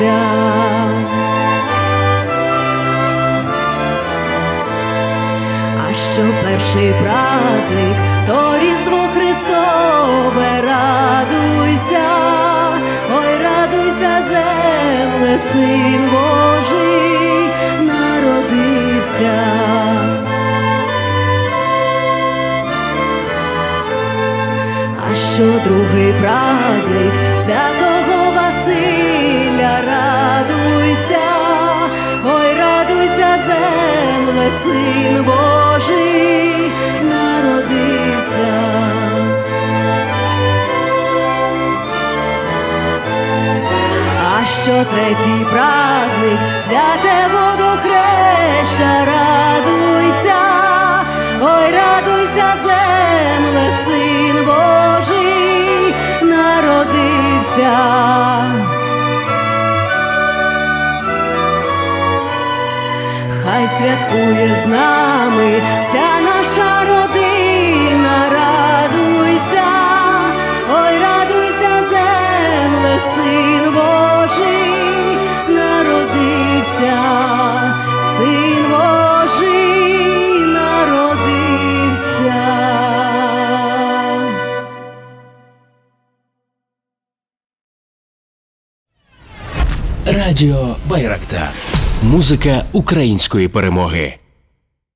народився. А що перший праздник, то Різдво Христове, радуйся, ой, радуйся, земле, син Божий народився. А що другий праздник Василя, радуйся, ой, радуйся, земле, син Божий народився. А що третій праздник, святе водохреща, радуйся, ой, радуйся, земле, син Божий народився. Хай святкує з нами вся наша родина, радуйся, ой, радуйся, земле, син Божий народився, син Божий народився. Радіо Байрактар. Музика української перемоги.